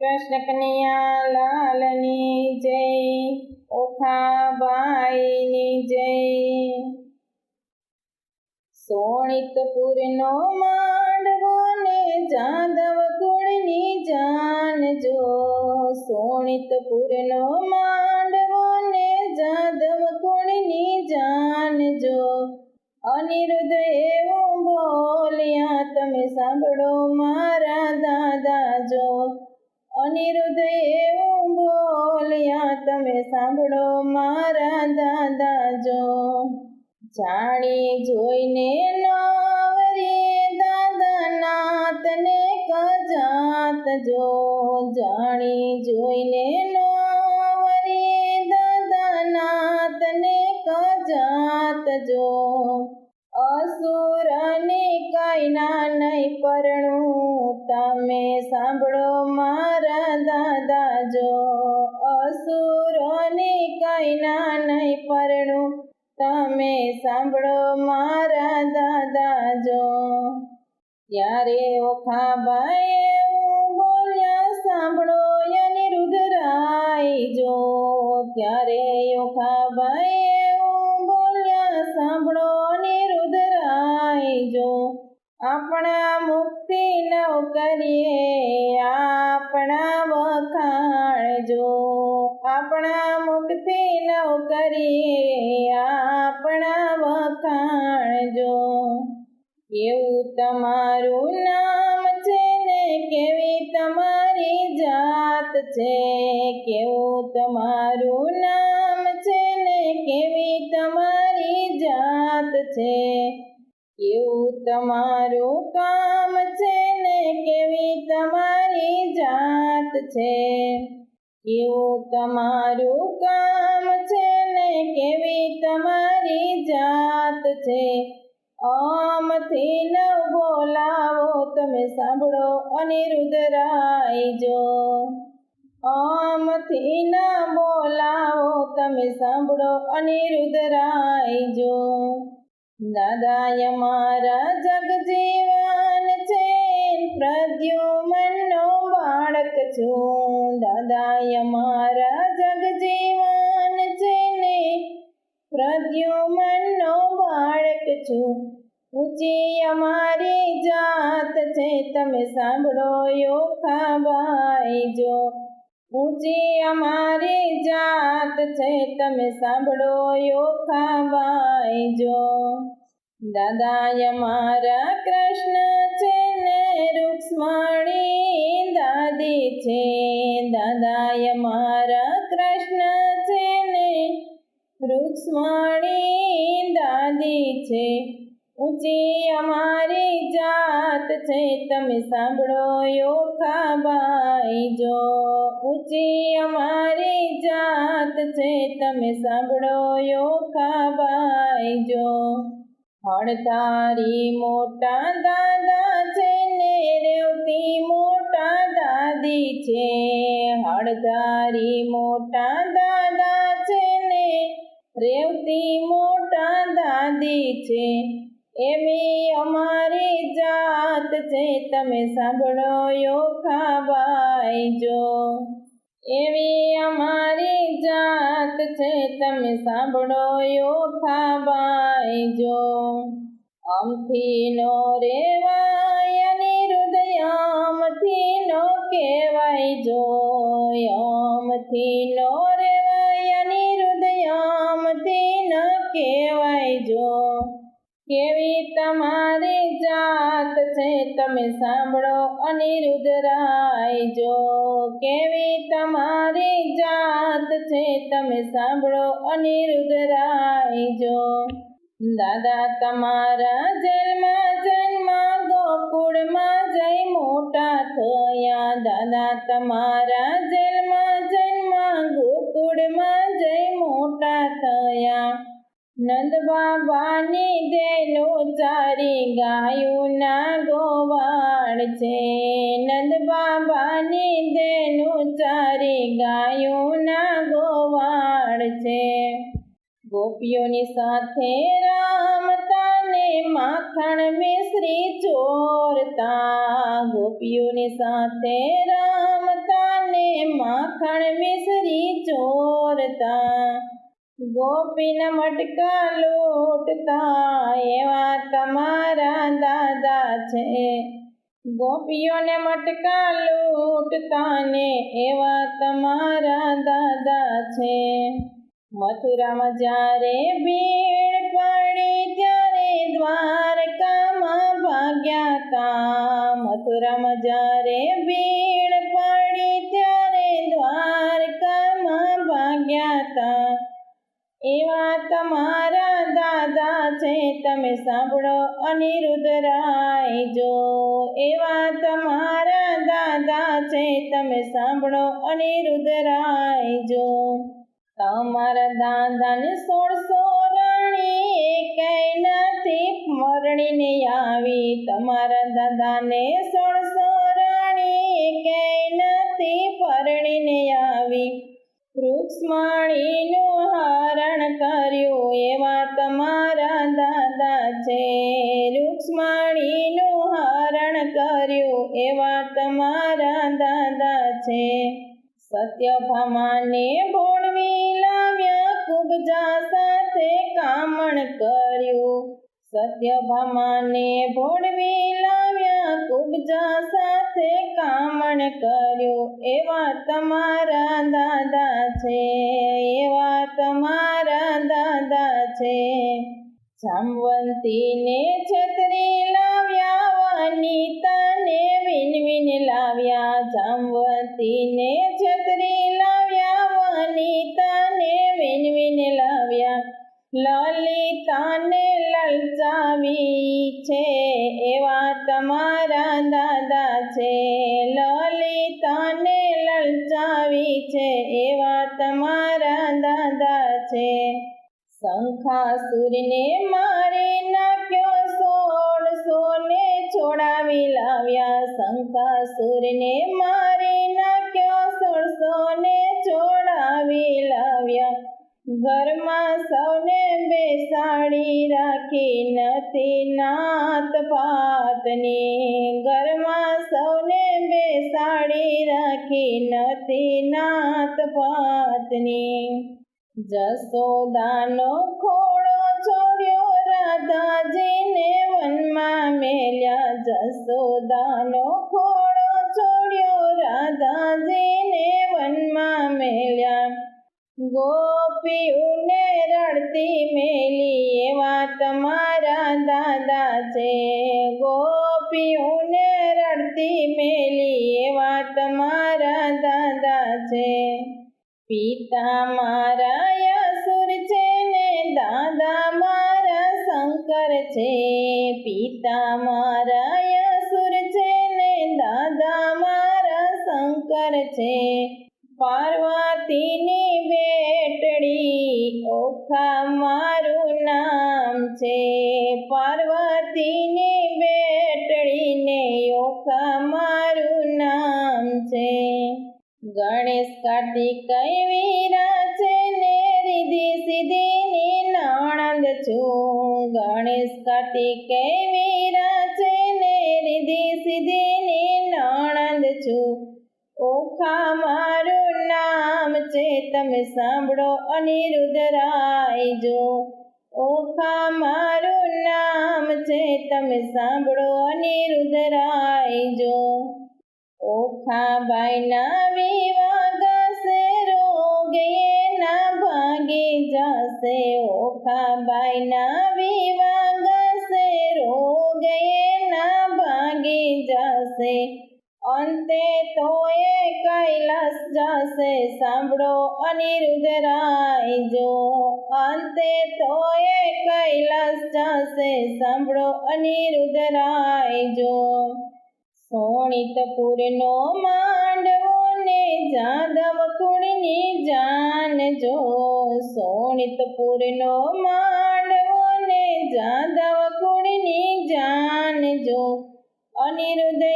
કૃષ્ણ કનૈયા લાલની જય, ઓખાબાઈની જય. સોણિતપુરનો માંડવો ને જાદવ કુળની જાન જો. સોણિતપુરનો માંડવો ને જાદવ કુળની જાન જો. અનિરુદ્ધ એવું બોલ્યા, તમે સાંભળો મારા દાદા જો. અનિરુદ્ધ એવું બોલ્યા, તમે સાંભળો મારા દાદા જો જાણી જોઈને નવરી દાદા નાતને કજાત જો જાણી જોઈને નવરી દાદા નાતને કજાત જો અસુરની કાયના નહીં પરણું, તમે સાંભળો સાંભળો મારા દાદા જો ત્યારે ઓખાબાએ બોલ્યા, સાંભળો અનિરુદ્ધરાય જો ત્યારે ઓખાબાએ બોલ્યા, સાંભળો અનિરુદ્ધરાય જો આપણા મુક્તિ નવ કરીએ આપણા વખાણ જો આપણા મુક્તિ નવ કરીએ જો કેવું તમારું નામ છે ને કેવી તમારી જાત છે? કેવું તમારું નામ છે ને કેવી તમારી જાત છે? કેવું તમારું કામ છે ને કેવી તમારી જાત છે? કેવું તમારું કામ છે ને કેવી તમારી જાત છે? આમથી ન બોલાવો, તમે સાંભળો અનિરુદ્ધરાય જો. આમથી ન બોલાવો, તમે સાંભળો અનિરુદ્ધરાય જો. દાદાય મારા જગજીવન છે પ્રદ્યુમનનો બાળક છું. દાદાય મારા જગજીવન છે ને પ્રદ્યુમનનો બાળક છું. ઊંચી અમારી જાત છે, તમે સાંભળો યોખાબાઈ જો. ઊંચી અમારી જાત છે, તમે સાંભળો યોખાબાઈ જો. દાદાય મારા કૃષ્ણ છે ને રૂક્ષ્મણી દાદી છે. દાદાય મારા કૃષ્ણ છે ને રૂક્ષ્મણી દાદી છે. ઊંચી અમારી જાત છે, તમે સાંભળો યોખાબાઈ જો. ઊંચી અમારી જાત છે, તમે સાંભળો યોખાબાઈ જો. હળતારી મોટા દાદા છે, ને રેવતી મોટા દાદી છે. હળતારી મોટા દાદા છે, ને રેવતી મોટા દાદી છે. એવી અમારી જાત છે, તમે સાંભળો યોખાબાઈ જો. એવી અમારી જાત છે, તમે સાંભળો યોખાબાઈ જો. અમથી નો રેવાય નિરુદયામથી નો કહેવાય જો. અમથી નો રેવાય નિરુદયામથી ન કહેવાય જો. કેવી તમે સાંભળો અનિરુદ્ધરાય જો કેવી તમારી જાત છે તમે સાંભળો અનિરુદ્ધરાય જો. દાદા, તમારા જન્મ જન્મ ગોકુળમાં જઈ મોટા થયા. દાદા, તમારા જન્મ જન્મ ગોકુળમાં જઈ મોટા થયા. નંદ બાબાની દેલો ચારી ગાયું ના છે નંદ બાબાની દેનું ચારી ગાયોના ગોવાળ છે. ગોપીઓની સાથે રામતાને માખણ મિશ્રી ચોરતા. ગોપીઓની સાથે રામતાને માખણ મિશ્રી ચોરતા. ગોપીના મટકા લોટતા, એવા તમારા દાદા છે. ગોપીઓને મટકા લૂંટતા એવા તમારા દાદા છે. મથુરામાં જ્યારે ભીડ પડી ત્યારે દ્વારકામાં ભાગ્યા તા. મથુરામાં જ્યારે ભીડ પડી ત્યારે દ્વારકામાં ભાગ્યા તા. એવા તમારા દાદા છે, તમે સાંભળો અનિરુદ્ધ રાય જો. એવા તમારા દાદા છે, તમે સાંભળો અનિરુદ્ધ રાય જો. તમારા દાદાને સોળસો રણી કઈ નથી મરણીને આવી. તમારા દાદાને સોળસો રણી કઈ નથી પરણીને આવી. વૃક્ષમાળીનું હરણ કર્યું એવા તમારા દાદા છે. રૂક્ષ્મણીનું હરણ કર્યું એવા તમારા દાદા છે. સત્યભામાને ભોળવી લાવ્યા, કુબજા સાથે કામણ કર્યું. સત્યભામાને ભોળવી લાવ્યા સાથે કામણ કર્યું એવા તમારા દાદા છે એવા તમારા દાદા છે. જામવંતીને છત્રી લાવ્યા, વનિતાને વિનવિન લાવ્યા. જામવંતીને છત્રી લાવ્યા, વનિતાને વિનવિન લાવ્યા. લલિતાને લલચાવી છે એવા તમારા શંખાસુરને મારી નાખ્યો સોળસો ને છોડાવી લાવ્યા. શંખાસુરને મારી નાખ્યો સોળસો ને છોડાવી લાવ્યા. ઘરમાં સૌને બેસાડી રાખી નથી નાત પાતની. ઘરમાં સૌને બેસાડી રાખી નથી નાત પાતની. જસોદાનો ખોળો છોડ્યો રાધાજીને વનમાં મેલ્યા. જસોદાનો ખોળો છે. પાર્વતીની બેટડીને ઓખા મારું નામ છે. ગણેશ કાર્તિક વીરા છે ને રીધિ સિદ્ધિની નણંદ છું. ગણેશ કાર્તિક વીરા છે ને રીધિ સિદ્ધિની નણંદ છું. ઓખા મારું નામ છે, તમે સાંભળો અનિરુદ્ધ રાય જો તમે સાંભળો અનિરુદ્ધ રાય જો ઓખાબાઈના વિવા ગસે રોગે ના ભાગે જશે. ઓખાબાઈના વિવા ગસે રોગે ના ભાગે જશે. અંતે તો એ કૈલાસ જશે. સાંભળો અનિરુદ્ધ રાય જો અંતે તો સાંભળો અને રુદરાયજો સોણિતપુરનો માંડવો ને જાદવ કુળની જાન જો. સોણિતપુરનો માંડવો ને જાદવ કુળની જાન જો. અનિરુદ્ધ